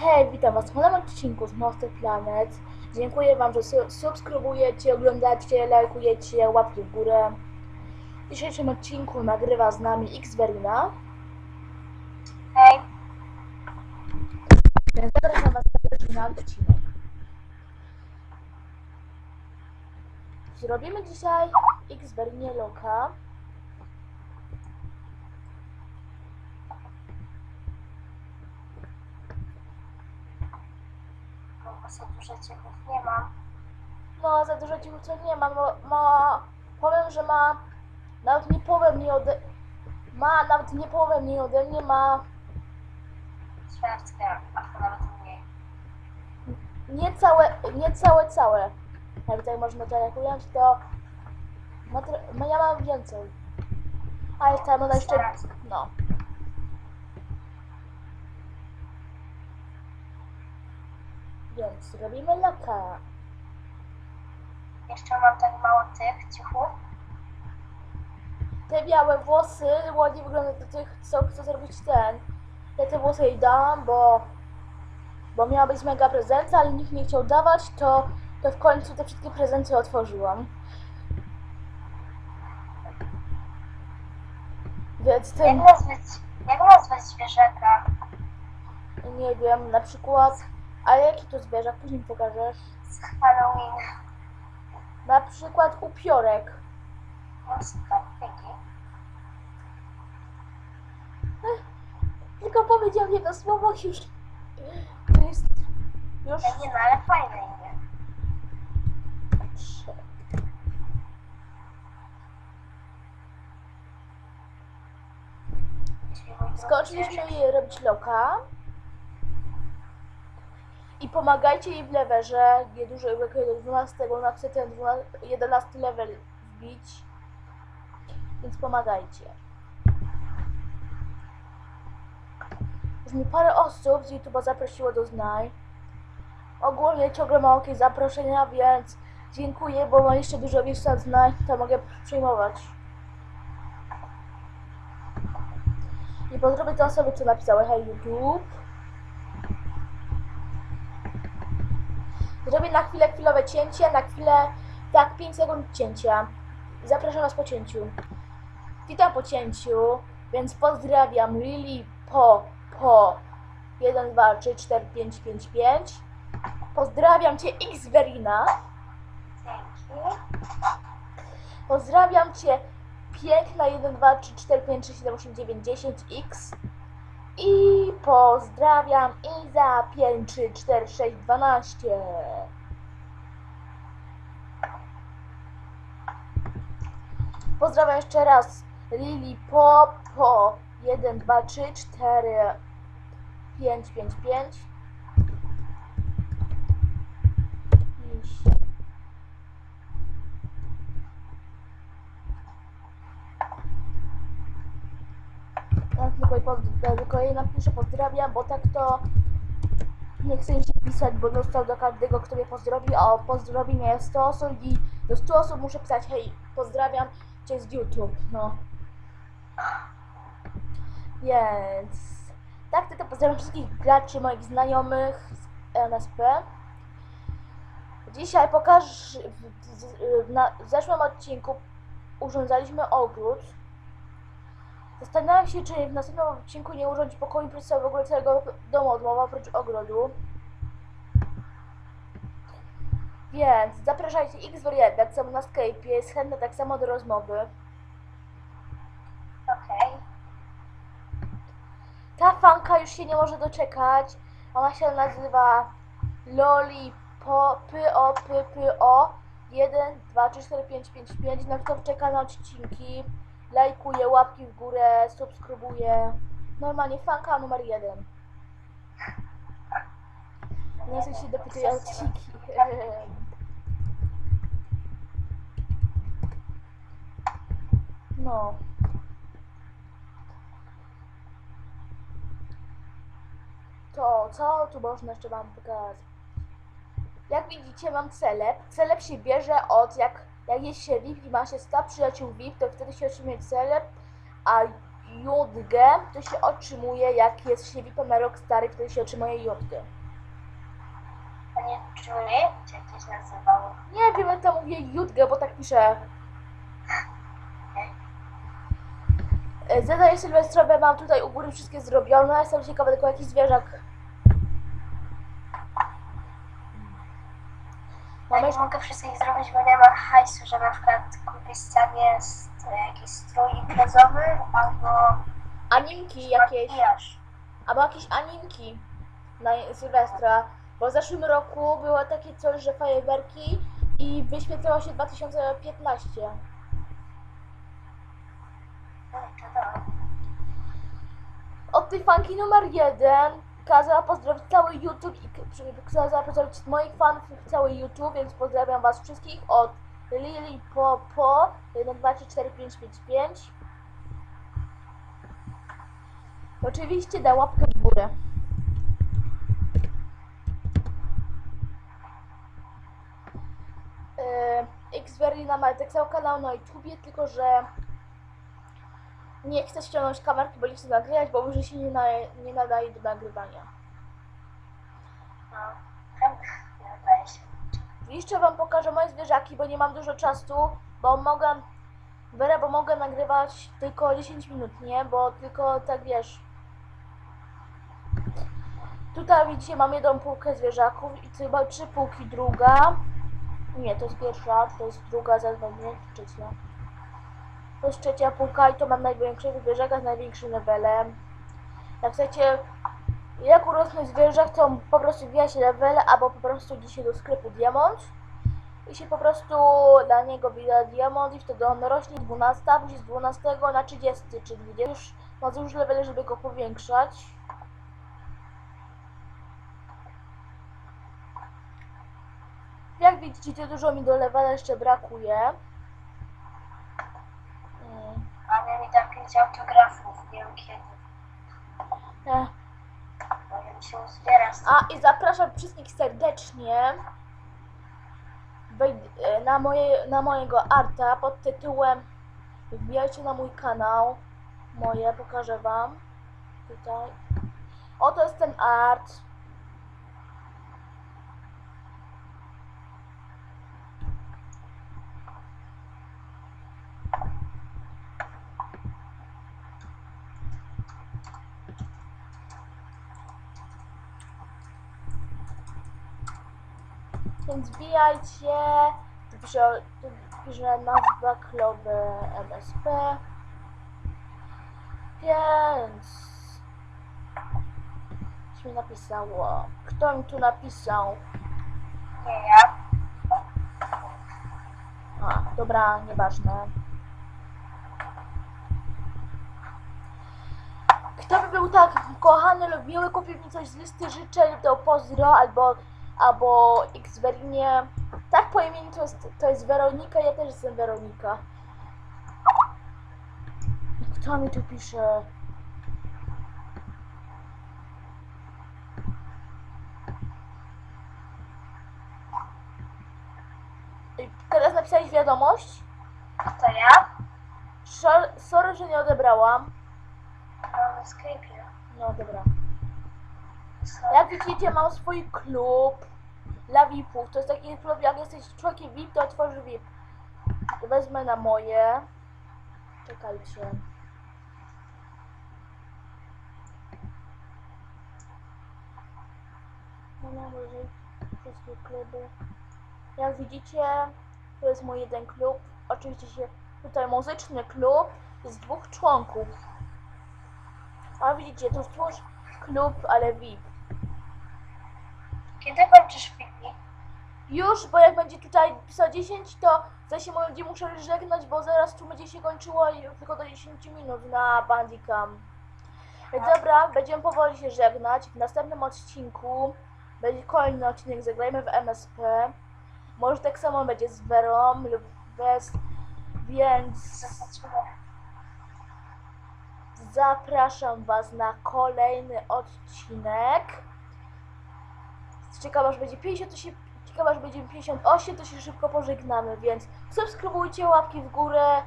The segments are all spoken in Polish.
Hej, witam Was w nowym odcinku z Monster Planet. Dziękuję Wam, że su- subskrybujecie, oglądacie, lajkujecie, łapki w górę. W dzisiejszym odcinku nagrywa z nami Xverina. Hej, Więc zapraszam Was serdecznie na odcinek. Zrobimy dzisiaj Xverinie Loka. bo za dużo ciechów nie mam. No, za dużo ci co nie ma, no, ma, powiem, że ma nawet nie połowę mniej ode, ma nawet nie połowę mniej ode mnie, ma Ćwiartkę, a nawet mniej. nie całe, nie całe, całe. Jak tutaj można to ująć, to ma, ma, ja mam więcej. A tam ona jeszcze, no. Więc robimy laka. Jeszcze mam tak mało tych cichów. Te białe włosy ładnie wyglądają do tych, co chcę zrobić ten. Ja te włosy jej dałam, bo, bo miała być mega prezent, ale nikt nie chciał dawać, to, to w końcu te wszystkie prezenty otworzyłam. Więc Jak tym, nazwać, jak nazwać zwierzaka? nie wiem, na przykład, a jaki to zwierzak, później pokażesz. Z Halloween. Na przykład upiorek. Dzięki. Tylko powiedział jedno słowo i już. To jest już. Ja nie no, ale fajne imię. trzy. Jej robić loka. I pomagajcie jej w lewerze. Nie dużo brakuje do 12, bo ona chce ten 12, 11 level wbić. Więc pomagajcie. Już mi parę osób z YouTube'a zaprosiło do znaj. Ogólnie ciągle mam jakieś zaproszenia, więc dziękuję, bo mam jeszcze dużo miejsca znaj, to mogę przejmować. I pozdrowię te osoby, co napisały hej YouTube. Zrobię na chwilę chwilowe cięcie, na chwilę, tak, 5 sekund cięcia. Zapraszam Was po cięciu. Witam po cięciu, więc pozdrawiam Lili po, po 1, 2, 3, 4, 5, 5, 5. Pozdrawiam Cię Xverina. Dzięki. Pozdrawiam Cię piękna 1, 2, 3, 4, 5, 6, 7, 8, 9, 10 X. I pozdrawiam Iza 5, 3, 4, 6, 12. Pozdrawiam jeszcze raz Lili po po 1, 2, 3, 4, 5, 5, 5. I się Tylko, pozdra- tylko jej napiszę pozdrawiam, bo tak to nie chcę się pisać, bo dostał do każdego, kto mnie pozdrowi, a pozdrowi mnie 100 osób i do 100 osób muszę pisać hej, pozdrawiam cię z YouTube, no. Więc tak to pozdrawiam wszystkich graczy, moich znajomych z NSP. Dzisiaj pokażę, w, w, na, w zeszłym odcinku urządzaliśmy ogród. Zastanawiam się, czy w następnym odcinku nie urządzić pokoju przez w ogóle całego domu od mowa oprócz ogrodu. Więc zapraszajcie X wariat, tak samo na Skype, jest chętna tak samo do rozmowy. Okej. Ta fanka już się nie może doczekać. Ona się nazywa Loli po p o p p o 1 2 3 4 5 5 5 na kto czeka na odcinki lajkuje łapki w górę subskrybuje normalnie fanka numer jeden nie chcę się dopytać o no To co tu można jeszcze wam pokazać? Jak widzicie mam celeb. Celeb się bierze od jak, jak jest się VIP i ma się 100 przyjaciół VIP, to wtedy się otrzymuje celeb, a Judgę, to się otrzymuje, jak jest się VIP-em na rok stary, wtedy się otrzymuje Judgę. A nie Julie? Czy jak to się nazywało? Nie wiem, jak to mówię Judgę, bo tak piszę. E, Zadanie sylwestrowe mam tutaj u góry wszystkie zrobione. Jestem ciekawa tylko jaki zwierzak. Mamy nie mogę wszystkich zrobić, bo nie ma hajsu, że na przykład kupić sobie s- jakiś strój imprezowy albo animki jakieś. makijaż. Albo jakieś animki na Sylwestra. Bo w zeszłym roku było takie coś, że fajerwerki i wyświetlało się 2015. No. Od tej fanki numer jeden kazała pozdrowić cały YouTube i kazała pozdrowić moich fanów i cały YouTube, więc pozdrawiam was wszystkich od Lili Popo 1, 2, 3, 4, 5, 5, 5. Oczywiście daj łapkę w górę. Yy, Xverina ma tak samo kanał na YouTubie, tylko że nie chcę ściągnąć kamerki, bo nie chcę nagrywać, bo może się nie, na, nie nadaje do nagrywania. No, nie. Jeszcze wam pokażę moje zwierzaki, bo nie mam dużo czasu, bo mogę, Wera, bo mogę nagrywać tylko 10 minut, nie? Bo tylko tak wiesz. Tutaj widzicie, mam jedną półkę zwierzaków i chyba trzy półki druga. Nie, to jest pierwsza, to jest druga, zaraz będzie trzecia. To jest trzecia półka i to mam największego zwierzaka z największym levelem. Jak chcecie, jak urosnąć zwierzak, to po prostu wbija się level, albo po prostu idzie do sklepu diamont i się po prostu dla niego wbija diamont i wtedy on rośnie 12, później z 12 na 30 czy 20. Już ma już level, żeby go powiększać. Jak widzicie, dużo mi do levela jeszcze brakuje. Pięć autografów, nie wiem kiedy. Ech. Może mi się uzbiera z A i zapraszam wszystkich serdecznie wejd- e, na, moje, na mojego arta pod tytułem Wbijajcie na mój kanał. Moje, pokażę wam. Tutaj. Oto jest ten art. Więc wbijajcie. Tu pisze, tu pisze nazwa klubu MSP. Więc... Coś mi napisało. Kto mi tu napisał? Nie ja. A, dobra, nieważne. Kto by był tak kochany lub miły, kupił mi coś z listy życzeń, to pozdro, albo, albo Xverinie. Tak po imieniu to jest, to jest Weronika, ja też jestem Weronika. Kto mi tu pisze? Teraz napisałeś wiadomość? To ja? Sorry, że nie odebrałam. No, na Skype'ie. No dobra. Jak widzicie, mam swój klub dla VIP-ów. To jest taki klub, jak jesteś członkiem VIP, to otworzy VIP. Wezmę na moje. Czekajcie. No mam wyżej wszystkie kluby. Jak widzicie, to jest mój jeden klub. Oczywiście się tutaj muzyczny klub jest dwóch członków. A widzicie, to stwórz klub, ale VIP. Kiedy kończysz filmik? Już, bo jak będzie tutaj pisał 10, to za się będzie muszę żegnać, bo zaraz tu będzie się kończyło i tylko do 10 minut na Bandicam. Dobra, będziemy powoli się żegnać. W następnym odcinku będzie kolejny odcinek Zagrajmy w MSP. Może tak samo będzie z Verą lub bez, więc zapraszam Was na kolejny odcinek. Ciekawa, że będzie 50, to się, ciekawa, że będzie 58, to się szybko pożegnamy, więc subskrybujcie, łapki w górę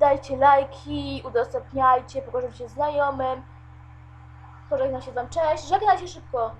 Dajcie lajki, udostępniajcie, pokażcie znajomym. Pożegnam się Wam, cześć, żegnaj się szybko.